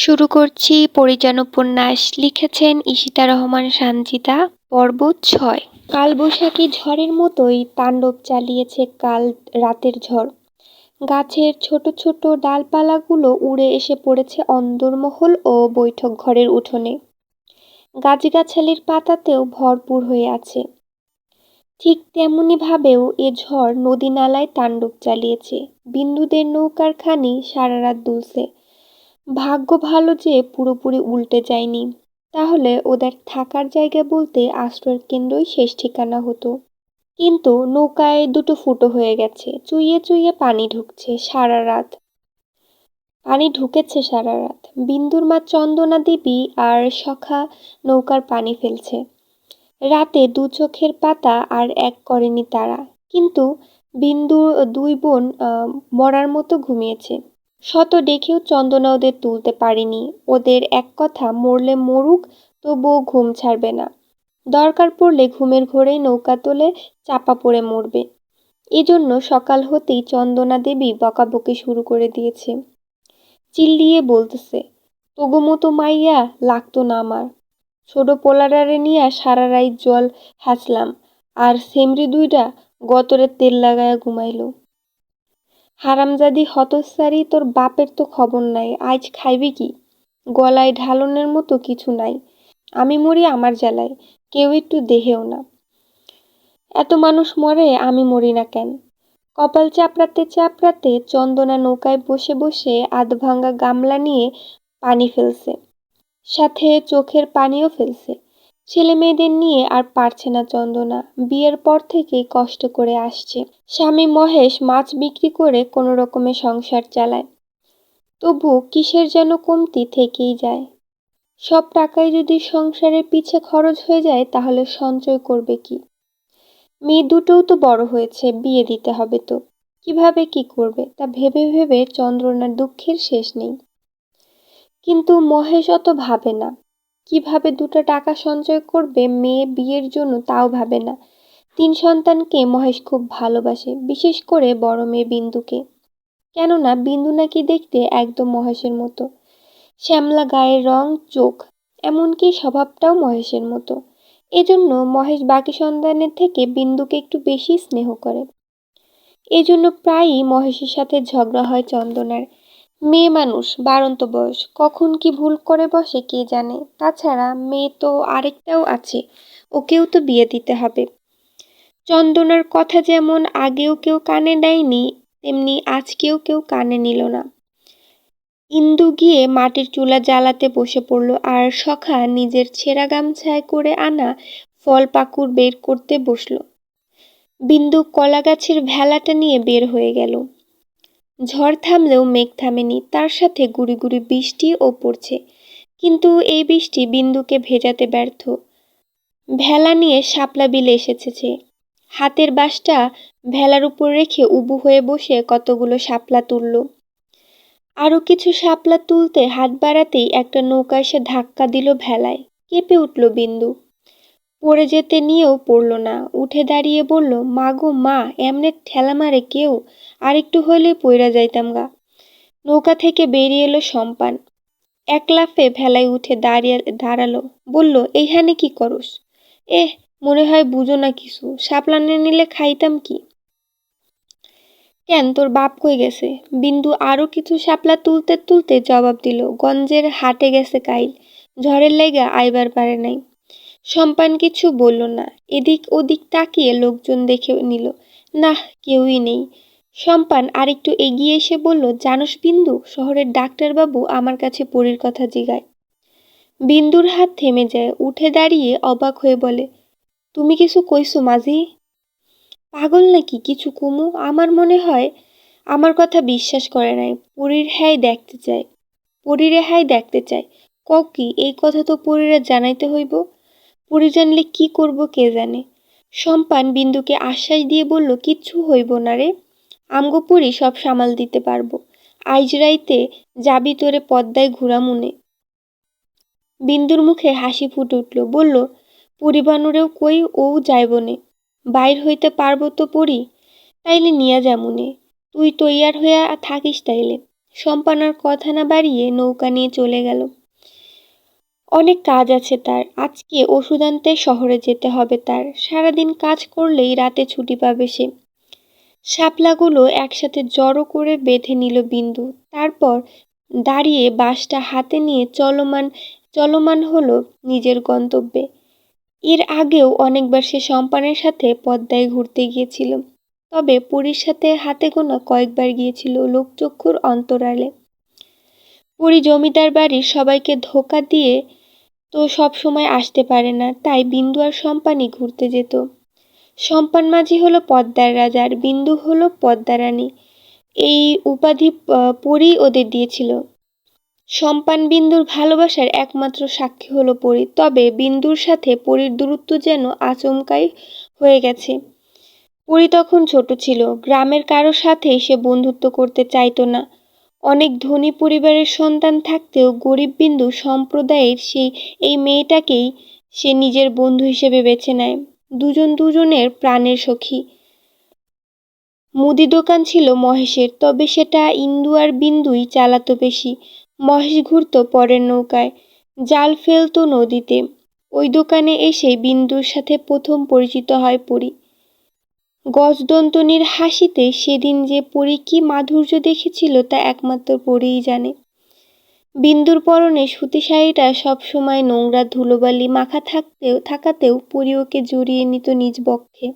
শুরু করছি পরিজন উপন্যাস লিখেছেন ঈশিতা রহমান সানজিদা পর্ব ছয়। কালবৈশাখী ঝড়ের মতোই তাণ্ডব চালিয়েছে কাল রাতের ঝড়। গাছের ছোট ছোট ডালপালাগুলো উড়ে এসে পড়েছে অন্দরমহল ও বৈঠক ঘরের উঠোনে। গাছগাছালির পাতাতেও ভরপুর হয়ে আছে। ঠিক তেমনি ভাবেও এ ঝড় নদী নালায় তাণ্ডব চালিয়েছে। বিন্দুদের নৌকার খানি সারা রাত দুলছে। ভাগ্য ভালো যে পুরোপুরি উল্টে যায়নি। তাহলে ওদের থাকার জায়গা বলতে আশ্রয়ের কেন্দ্রই শেষ ঠিকানা হতো। কিন্তু নৌকায় দুটো ফুটো হয়ে গেছে। চুইয়ে চুইয়ে পানি ঢুকছে সারা রাত। পানি ঢুকেছে সারা রাত। বিন্দুর মা চন্দনা দেবী আর সখা নৌকার পানি ফেলছে। রাতে দু চোখের পাতা আর এক করেনি তারা। কিন্তু বিন্দু দুই বোন মরার মতো ঘুমিয়েছে। শত ডেকেও চন্দনা ওদের তুলতে পারেনি। ওদের এক কথা, মরলে মরুক, তবুও ঘুম ছাড়বে না। দরকার পড়লে ঘুমের ঘোরেই নৌকা তোলে চাপা পড়ে মরবে। এজন্য সকাল হতেই চন্দনা দেবী বকাবকি শুরু করে দিয়েছে। চিল্লিয়ে বলতেছে তগু মতো মাইয়া, লাগতো না আমার। ছোট পোলারারে নিয়ে সারা রাত জল হাসলাম আর সেমরি দুইটা গতরে তেল লাগায়া ঘুমাইলো। হারামজাদি হতসারি তোর বাপের তো খবর নাই, আজ খাইবি কি? গলায় ঢালনের মতো কিছু নাই। আমি মরি আমার জ্বালায়, কেউ একটু দেহেও না। এত মানুষ মরে, আমি মরি না কেন? কপাল চাপড়াতে চাপড়াতে চন্দনা নৌকায় বসে বসে আধভাঙ্গা গামলা নিয়ে পানি ফেলছে। সাথে চোখের পানিও ফেলছে। ছেলে মেয়েদের নিয়ে আর পারছে না চন্দনা। বিয়ের পর থেকেই কষ্ট করে আসছে। স্বামী মহেশ মাছ বিক্রি করে কোনো রকমে সংসার চালায়। তবু কিসের যেন কমতি থেকেই যায়। সব টাকাই যদি সংসারের পিছে খরচ হয়ে যায়, তাহলে সঞ্চয় করবে কি? মেয়ে দুটোও তো বড় হয়েছে, বিয়ে দিতে হবে তো। কীভাবে কি করবে? তা ভেবে ভেবে চন্দ্রনার দুঃখের শেষ নেই। কিন্তু মহেশ অত ভাবে না। কীভাবে দুটো টাকা সঞ্চয় করবে মেয়ে বিয়ের জন্য তাও ভাবে না। তিন সন্তানকে মহেশ খুব ভালোবাসে, বিশেষ করে বড় মেয়ে বিন্দুকে। কেননা বিন্দু নাকি দেখতে একদম মহেশের মতো। শ্যামলা গায়ের রং, চোখ, এমনকি স্বভাবটাও মহেশের মতো। এজন্য মহেশ বাকি সন্তানের থেকে বিন্দুকে একটু বেশি স্নেহ করে। এজন্য প্রায়ই মহেশের সাথে ঝগড়া হয় চন্দনার। মেয়ে মানুষ বারন্ত বয়স। কখন কি ভুল করে বসে কে জানে? তাছাড়া মেয়ে তো আরেকটাও আছে, ওকেও তো বিয়ে দিতে হবে। চন্দনার কথা যেমন আগেও কেউ কানে নেয়নি তেমনি আজকেও কেউ কানে নিল না। ইন্দু গিয়ে মাটির চুলা জ্বালাতে বসে পড়ল, আর সখা নিজের ছেঁড়া গামছায় করে আনা ফল পাকুর বের করতে বসল। বিন্দু কলা গাছের ভেলাটা নিয়ে বের হয়ে গেল। ঝড় থামলেও মেঘ থামেনি, তার সাথে গুড়ি গুড়ি বৃষ্টিও পড়ছে। কিন্তু এই বৃষ্টি বিন্দুকে ভেজাতে ব্যর্থ। ভেলা নিয়ে শাপলা বিলে এসেছে হাতের বাঁশটা ভেলার উপর রেখে উবু হয়ে বসে কতগুলো শাপলা তুলল। আরও কিছু শাপলা তুলতে হাত বাড়াতেই একটা নৌকা এসে ধাক্কা দিল ভেলায়। কেঁপে উঠল বিন্দু। পড়ে যেতে নিয়েও পড়ল না। উঠে দাঁড়িয়ে বলল, মা গো, মা, এমনে ঠেলা মারে কেউ? আর একটু হলে পইরা যাইতাম গা। নৌকা থেকে বেরিয়ে এলো সম্পান এক লাফে ভেলায় উঠে দাঁড়িয়ে, দাঁড়াল। বলল, এইখানে কি করস? এহ, মনে হয় বুঝো না কিছু। সাপলানে নিলে খাইতাম কি? কেন, তোর বাপ কই গেছে? বিন্দু আরও কিছু শাপলা তুলতে তুলতে জবাব দিল, গঞ্জের হাটে গেছে কাইল। ঝড়ের লেগা আইবার পারে নাই। সম্পান কিছু বলল না। এদিক ওদিক তাকিয়ে লোকজন দেখে নিল না কেউই নেই। সম্পান আরেকটু এগিয়ে এসে বলল, জানস বিন্দু, শহরের ডাক্তারবাবু আমার কাছে পরীর কথা জিগায়। বিন্দুর হাত থেমে যায়, উঠে দাঁড়িয়ে অবাক হয়ে বলে, তুমি কিছু কইছো মাঝি? পাগল নাকি কিছু কুমু? আমার মনে হয় আমার কথা বিশ্বাস করে নাই। পরীর হ্যাই দেখতে চায়, পরীরে হাই দেখতে চায়। ক কি, এই কথা তো পরীরা জানাইতে হইব? পরি জানলে কি করব কে জানে? সম্পান বিন্দুকে আশ্বাস দিয়ে বলল, কিচ্ছু হইব না রে। আমগো পরি সব সামাল দিতে পারব। আইজ রাইতে যাবি তোরে পদ্মায় ঘুরামুনে। বিন্দুর মুখে হাসি ফুটে উঠল, বলল পরিবানুরেও কই ও যাইব নে? বাইর হইতে পারব তো পড়ি? তাইলে নিয়া যামুনে তুই তৈয়ার হইয়া থাকিস তাইলে। সম্পানার কথা না বাড়িয়ে নৌকা নিয়ে চলে গেল। অনেক কাজ আছে তার। আজকে ওষুধ আনতে শহরে যেতে হবে তার। সারাদিন কাজ করলেই রাতে ছুটি পাবে সে। শাপলাগুলো একসাথে জড়ো করে বেঁধে নিল বিন্দু। তারপর দাঁড়িয়ে বাঁশটা হাতে নিয়ে চলমান চলমান হলো নিজের গন্তব্যে। এর আগেও অনেকবার সে সম্পানের সাথে পদ্মায় ঘুরতে গিয়েছিল। তবে পুরীর সাথে হাতে গোনা কয়েকবার গিয়েছিল লোকচক্ষুর অন্তরালে। পুরী জমিদার বাড়ির সবাইকে ধোকা দিয়ে তো সব সময় আসতে পারে না, তাই বিন্দু আর সম্পানই ঘুরতে যেত। সম্পান মাঝি হলো পদ্মার রাজা আর বিন্দু হলো পদ্মারানী এই উপাধি পরী ওদের দিয়েছিল। সম্পান বিন্দুর ভালোবাসার একমাত্র সাক্ষী হলো পরী, তবে বিন্দুর সাথে পরীর দূরত্ব যেন আচমকাই হয়ে গেছে। পরী তখন ছোট ছিল, গ্রামের কারও সাথেই সে বন্ধুত্ব করতে চাইতো না। অনেক ধনী পরিবারের সন্তান থাকতেও গরিব বিন্দু সম্প্রদায়ের সেই, এই মেয়েটাকেই সে নিজের বন্ধু হিসেবে বেছে নেয়। দুজন দুজনের প্রাণের সখী। মুদি দোকান ছিল মহেশের, তবে সেটা ইন্দু আর বিন্দুই চালাতো বেশি। মহেশ ঘুরত পরের নৌকায়, জাল ফেলতো নদীতে। ওই দোকানে এসে বিন্দুর সাথে প্রথম পরিচিত হয় পরি। গজদন্তনির হাসিতে সেদিন যে পরি কি মাধুর্য দেখেছিল তা একমাত্র পরিই জানে। বিন্দুর পরনে সুতি শাড়িটা সবসময় নোংরা ধুলোবালি মাখা থাকতেও, থাকাতেও পরি ওকে জড়িয়ে নিত নিজ বক্ষে।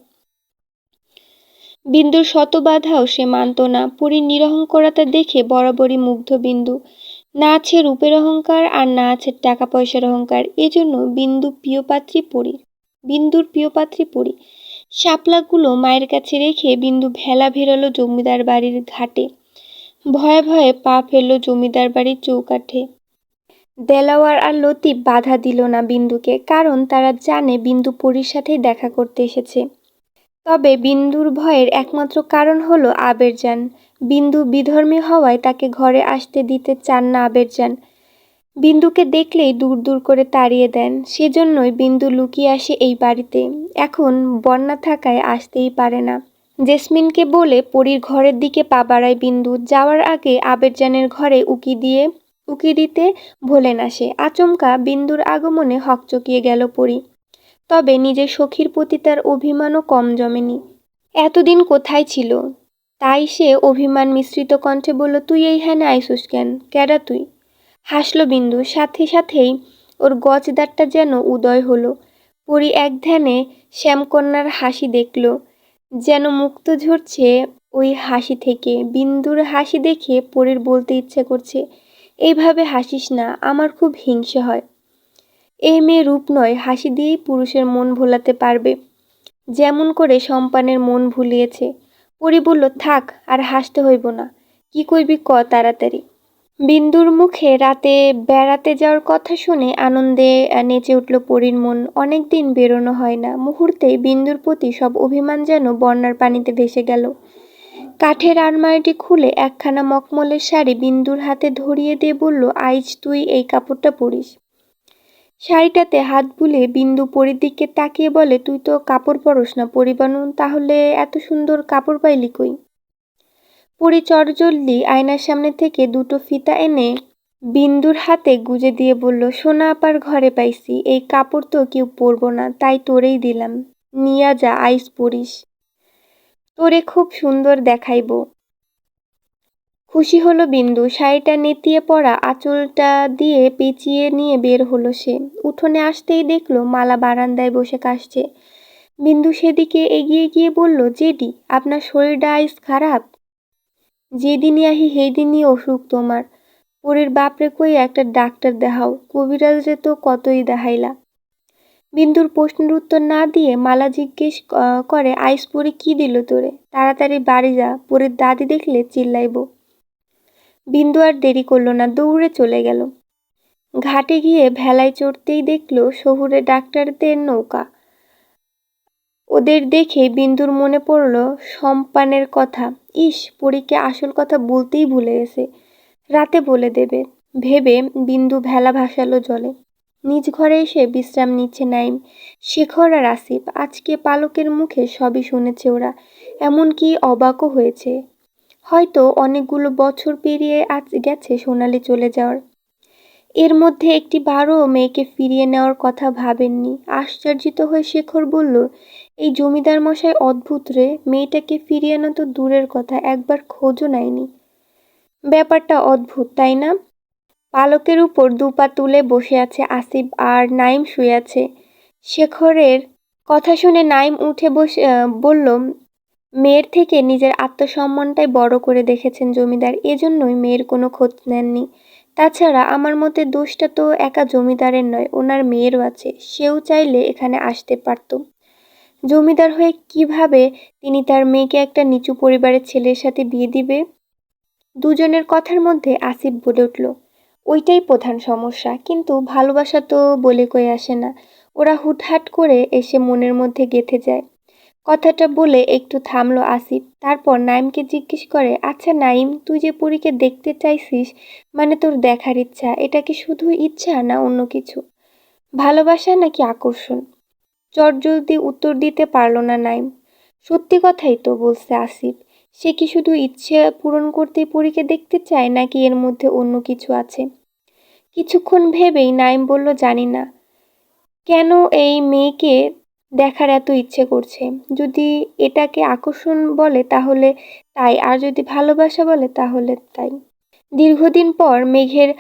বিন্দুর শত বাধাও সে মানত না। পরীর নিরহংকরতা দেখে বরাবরই মুগ্ধ বিন্দু। না আছে রূপের অহংকার আর না আছে টাকা পয়সার অহংকার। এজন্য বিন্দু প্রিয়পাত্রী পড়ি বিন্দুর প্রিয়পাত্রী পড়ি শাপলাগুলো মায়ের কাছে রেখে বিন্দু ভেলা ভেরোলো জমিদার বাড়ির ঘাটে। ভয়ে ভয়ে পা ফেলল জমিদার বাড়ির চৌকাঠে। দেলাওয়ার আর লতিফ বাধা দিল না বিন্দুকে, কারণ তারা জানে বিন্দু পরীর সাথেই দেখা করতে এসেছে। তবে বিন্দুর ভয়ের একমাত্র কারণ হলো আবেরজান। বিন্দু বিধর্মী হওয়ায় তাকে ঘরে আসতে দিতে চান না আবেরজান। বিন্দুকে দেখলেই দূর দূর করে তাড়িয়ে দেন। সেজন্যই বিন্দু লুকিয়ে আসে এই বাড়িতে। এখন বন্যা থাকায় আসতেই পারে না। জেসমিনকে বলে পরীর ঘরের দিকে পা বাড়ায় বিন্দু। যাওয়ার আগে আবেরজানের ঘরে উকি দিয়ে, উকি দিতে ভোলেন আসে আচমকা বিন্দুর আগমনে হকচকিয়ে গেল পরী। তবে নিজের সখীর প্রতি তার অভিমানও কম জমেনি। এতদিন কোথায় ছিল? তাই সে অভিমান মিশ্রিত কণ্ঠে বলল, তুই এইখানে আইসুস কেন? কেডা তুই? হাসল বিন্দু। সাথে সাথেই ওর গজদারটা যেন উদয় হলো। পরি এক ধ্যানে শ্যামকন্যার হাসি দেখল। যেন মুক্ত ঝরছে ওই হাসি থেকে। বিন্দুর হাসি দেখে পরীর বলতে ইচ্ছে করছে, এইভাবে হাসিস না, আমার খুব হিংসে হয়। এই মেয়ে রূপ নয়, হাসি দিয়েই পুরুষের মন ভোলাতে পারবে। যেমন করে সম্পানের মন ভুলিয়েছে। পরি বলল, থাক, আর হাসতে হইব না। কি কইবি ক তাড়াতাড়ি? বিন্দুর মুখে রাতে বেড়াতে যাওয়ার কথা শুনে আনন্দে নেচে উঠল পরীর মন। অনেক দিন বেরোনো হয় না। মুহূর্তে বিন্দুর প্রতি সব অভিমান যেন বন্যার পানিতে ভেসে গেল। কাঠের আলমারিটি খুলে একখানা মকমলের শাড়ি বিন্দুর হাতে ধরিয়ে দিয়ে বলল, আইজ তুই এই কাপড়টা পরিস। শাড়িটাতে হাত বুলিয়ে বিন্দু পরির দিকে তাকিয়ে বলে, তুই তো কাপড় পরস না পরিবানু তাহলে এত সুন্দর কাপড় পাইলি কই? পরি আয়নার সামনে থেকে দুটো ফিতা এনে বিন্দুর হাতে গুজে দিয়ে বলল, সোনা আপার ঘরে পাইছি, এই কাপড় তো কেউ পরবো না, তাই তোরেই দিলাম। নিয়া যা, আইস পরিস। তোরে খুব সুন্দর দেখাইব। খুশি হলো বিন্দু, শাড়িটা নেতিয়ে পড়া আঁচলটা দিয়ে পেঁচিয়ে নিয়ে বের হলো সে। উঠোনে আসতেই দেখল মালা বারান্দায় বসে কাশছে। বিন্দু সেদিকে এগিয়ে গিয়ে বলল, জেডি, আপনার শরীরটা আইস খারাপ? যেদিনই আহি সেইদিনই অসুখ তোমার। পরের বাপরে কই একটা ডাক্তার দেখাও কবিরাজরে তো কতই দেখাইলা। বিন্দুর প্রশ্নের উত্তর না দিয়ে মালা জিজ্ঞেস করে, আইস পরে কি দিল তোরে? তাড়াতাড়ি বাড়ি যা, পরের দাদি দেখলে চিল্লাইব। বিন্দু আর দেরি করল না, দৌড়ে চলে গেল। ঘাটে গিয়ে ভেলায় চড়তেই দেখল শহুরে ডাক্তারদের নৌকা। ওদের দেখে বিন্দুর মনে পড়ল, সম্পানের কথা। ইস, পরীকে আসল কথা বলতেই ভুলে গেছে। রাতে বলে দেবে। ভেবে বিন্দু ভেলা ভাসালো জলে। নিজ ঘরে এসে বিশ্রাম নিচ্ছে নাইম, শেখর আর আসিফ। আজকে পালকের মুখে সবই শুনেছে ওরা। এমনকি অবাকও হয়েছে। হয়তো অনেকগুলো বছর পেরিয়ে আজ গেছে সোনালি চলে যাওয়ার। এর মধ্যে একটি বারও মেয়েকে ফিরিয়ে নেওয়ার কথা ভাবেননি। আশ্চর্যিত হয়ে শেখর বলল এই জমিদার মশাই অদ্ভুত রে, মেয়েটাকে ফিরিয়ে আনা তো দূরের কথা, একবার খোঁজও নেয়নি। ব্যাপারটা অদ্ভুত, তাই না? পালকের উপর দুপা তুলে বসে আছে আসিফ আর নাইম শুয়ে আছে। শেখরের কথা শুনে নাইম উঠে বসে বলল, মেয়ের থেকে নিজের আত্মসম্মানটাই বড় করে দেখেছেন জমিদার, এজন্যই মেয়ের কোনো খোঁজ নেননি। তাছাড়া আমার মতে দোষটা তো একা জমিদারের নয়, ওনার মেয়েরও আছে, সেও চাইলে এখানে আসতে পারত। জমিদার হয়ে কীভাবে তিনি তার মেয়েকে একটা নিচু পরিবারের ছেলের সাথে বিয়ে দিবে? দুজনের কথার মধ্যে আসিফ বলে উঠল, ওইটাই প্রধান সমস্যা, কিন্তু ভালোবাসা তো বলে কয়ে আসে না। ওরা হুটহাট করে এসে মনের মধ্যে গেঁথে যায়। কথাটা বলে একটু থামলো আসিফ, তারপর নাইমকে জিজ্ঞেস করে আচ্ছা নাইম, তুই যে পুরীকে দেখতে চাইছিস মানে তোর দেখার ইচ্ছা, এটা কি শুধু ইচ্ছা না অন্য কিছু? ভালোবাসা নাকি আকর্ষণ? চটজলদি উত্তর দিতে পারল না নাইম। সত্যি কথাই তো, বলছে আসিফ। সে কি শুধু ইচ্ছে পূরণ করতেই পরীকে দেখতে চায়, নাকি এর মধ্যে অন্য কিছু আছে? কিছুক্ষণ ভেবেই নাইম বলল, জানি না। কেন এই মেয়েকে দেখার এত ইচ্ছে করছে? যদি এটাকে আকর্ষণ বলে, তাহলে তাই। আর যদি ভালোবাসা বলে, তাহলে তাই। দীর্ঘদিন পর মেঘের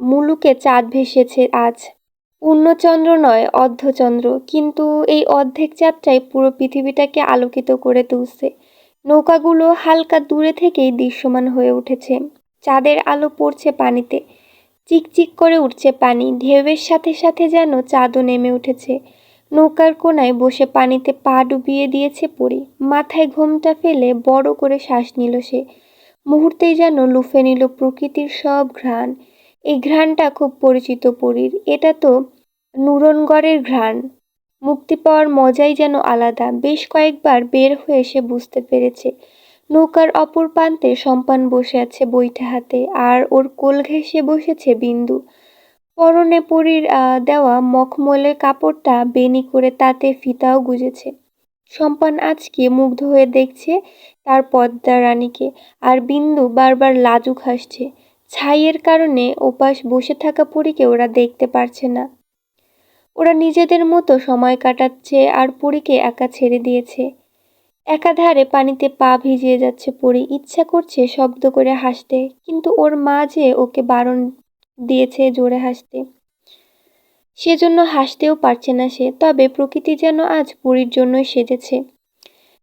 মুলুকে চাঁদ ভেসেছে আজ। পূর্ণচন্দ্র নয়, অর্ধচন্দ্র। কিন্তু এই অর্ধেক চাঁদটাই পুরো পৃথিবীটাকে আলোকিত করে তুলছে। নৌকাগুলো হালকা দূরে থেকেই দৃশ্যমান হয়ে উঠেছে। চাঁদের আলো পড়ছে পানিতে। চিকচিক করে উঠছে পানি। ঢেউয়ের সাথে সাথে যেন চাঁদও নেমে উঠেছে। নৌকার কোনায় বসে পানিতে পা ডুবিয়ে দিয়েছে পরি। মাথায় ঘুমটা ফেলে বড় করে শ্বাস নিল সে। মুহূর্তেই যেন লুফে নিল প্রকৃতির সব ঘ্রাণ। এই ঘ্রাণটা খুব পরিচিত পরীর। এটা তো নুরনগড়ের ঘ্রাণ। মুক্তি পাওয়ার মজাই যেন আলাদা। বেশ কয়েকবার বের হয়ে সে বুঝতে পেরেছে। নৌকার অপর প্রান্তে সম্পান বসে আছে বইটা হাতে, আর ওর কোল ঘেঁষে বসেছে বিন্দু। পরনে পরীর দেওয়া মখমলে কাপড়টা বেনি করে তাতে ফিতাও গুজেছে। সম্পান আজকে মুগ্ধ হয়ে দেখছে তার পদ্মা রানীকে, আর বিন্দু বারবার লাজুক হাসছে। ছাইয়ের কারণে ওপাশ বসে থাকা পরীকে ওরা দেখতে পারছে না। ওরা নিজেদের মতো সময় কাটাচ্ছে আর পরীকে একা ছেড়ে দিয়েছে। একাধারে পানিতে পা ভিজিয়ে যাচ্ছে পরি, ইচ্ছা করছে শব্দ করে হাসতে, কিন্তু ওর মা যে ওকে বারণ দিয়েছে জোরে হাসতে। সেজন্য হাসতেও পারছে না সে, তবে প্রকৃতি যেন আজ পুরীর জন্যই সেজেছে।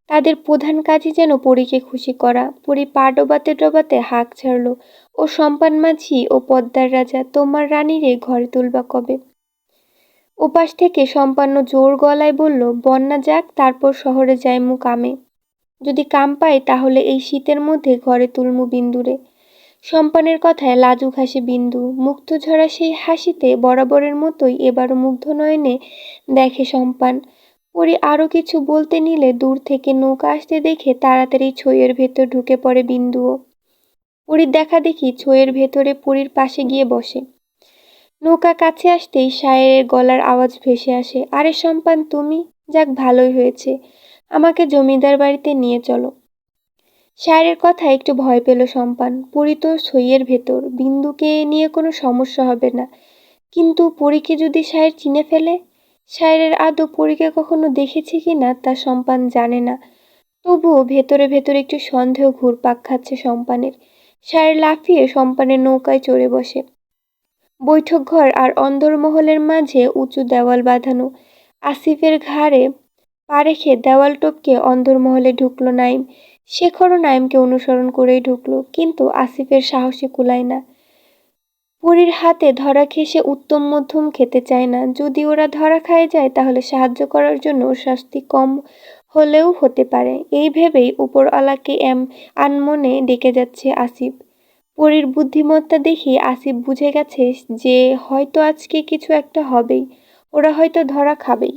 তাদের প্রধান কাজই যেন পরীকে খুশি করা। পরী পা ডোবাতে ডোবাতে হাঁক ছাড়ল। ও সম্পান মাঝি ও পদ্মার রাজা, তোমার রানীরে ঘরে তুলবা কবে? ওপাশ থেকে সম্পান্ন জোর গলায় বলল, বন্যা যাক, তারপর শহরে যাইমু কামে। যদি কাম পাই, তাহলে এই শীতের মধ্যে ঘরে তুলমু বিন্দুরে। সম্পানের কথায় লাজুক হাসি বিন্দু। মুক্ত ঝরা সেই হাসিতে বরাবরের মতোই এবারও মুগ্ধ নয়নে দেখে সম্পান। পরি আরও কিছু বলতে নিলে দূর থেকে নৌকা আসতে দেখে তাড়াতাড়ি ছইয়ের ভেতর ঢুকে পড়ে বিন্দুও। পরীর দেখা দেখি ছইয়ের ভেতরে পরীর পাশে গিয়ে বসে। নৌকা কাছে আসতেই সায়ের গলার আওয়াজ ভেসে আসে, আরে সম্পান, তুমি? যাক, ভালোই হয়েছে। আমাকে জমিদার বাড়িতে নিয়ে চলো। শায়ের কথা একটু ভয় পেল সম্পান। পরি তো সইয়ের ভেতর, বিন্দুকে নিয়ে কোনো সমস্যা হবে না। কিন্তু পরীকে যদি শায়ের চিনে ফেলে শায়ের আদৌ পরীকে কখনো দেখেছে কি না, তা সম্পান জানে না। তবুও ভেতরে ভেতরে একটু সন্দেহ ঘুরপাক খাচ্ছে সম্পানের। শায়ের লাফিয়ে সম্পানের নৌকায় চড়ে বসে। বৈঠক ঘর আর অন্দরমহলের মাঝে উঁচু দেওয়াল বাঁধানো। আসিফের ঘাড়ে পা রেখে দেওয়াল টপকে অন্দরমহলে ঢুকলো নাইম। শেখরও নাইমকে অনুসরণ করেই ঢুকলো, কিন্তু আসিফের সাহসে কুলায় না। পুরীর হাতে ধরা খেয়ে সে উত্তম মধ্যম খেতে চায় না। যদি ওরা ধরা খায় যায়, তাহলে সাহায্য করার জন্য শাস্তি কম হলেও হতে পারে। এই ভেবেই উপরওয়ালাকে এম আনমনে ডেকে যাচ্ছে আসিফ। পরীর বুদ্ধিমত্তা দেখি আসিফ বুঝে গেছে যে হয়তো আজকে কিছু একটা হবেই। ওরা হয়তো ধরা খাবেই।